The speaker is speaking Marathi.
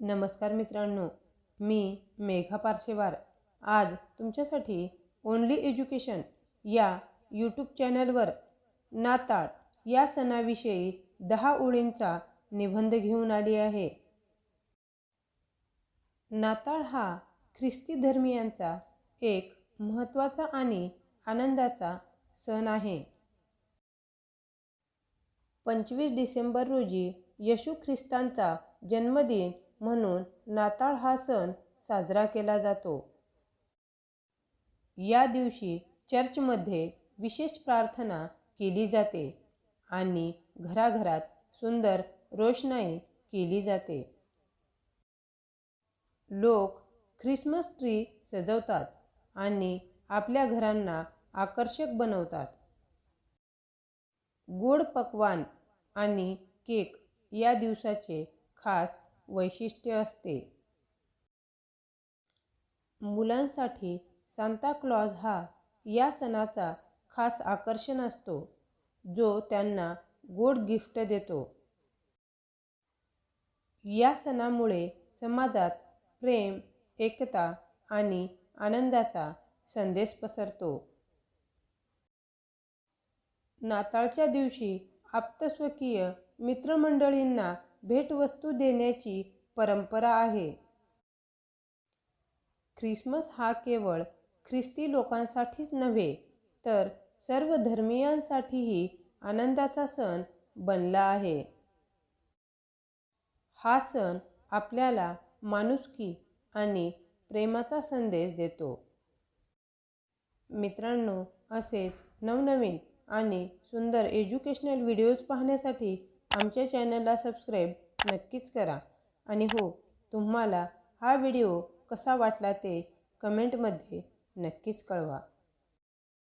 नमस्कार मित्रांनो मी मेघा पारशेवार. आज तुमच्यासाठी ओनली एज्युकेशन या यूट्यूब चॅनलवर नाताळ या सणाविषयी दहा ओळींचा निबंध घेऊन आली आहे. नाताळ हा ख्रिस्ती धर्मियांचा एक महत्त्वाचा आणि आनंदाचा सण आहे. पंचवीस डिसेंबर रोजी येशू ख्रिस्तांचा जन्मदिन म्हणून नाताळ हा सण साजरा केला जातो. या दिवशी चर्चमध्ये विशेष प्रार्थना केली जाते आणि घराघरात सुंदर रोषणाई केली जाते. लोक ख्रिसमस ट्री सजवतात आणि आपल्या घरांना आकर्षक बनवतात. गोड पकवान आणि केक या दिवसाचे खास वैशिष्ट्य असते. मुलांसाठी सांता क्लॉज हा या सणाचा खास आकर्षण असतो जो त्यांना गोड गिफ्ट देतो. या सणामुळे समाजात प्रेम एकता आणि आनंदाचा संदेश पसरतो. नाताळच्या दिवशी आप्तस्वकीय मित्रमंडळींना भेटवस्तू देण्याची परंपरा आहे. ख्रिसमस हा केवळ ख्रिस्ती लोकांसाठीच नव्हे तर सर्व धर्मियांसाठीही आनंदाचा सण बनला आहे. हा सण आपल्याला माणुसकी आणि प्रेमाचा संदेश देतो. मित्रांनो असेच नवनवीन आणि सुंदर एज्युकेशनल व्हिडिओज पाहण्यासाठी आमच्या चॅनलला सबस्क्राईब नक्कीच करा. आणि हो तुम्हाला हा व्हिडिओ कसा वाटला ते कमेंटमध्ये नक्कीच कळवा.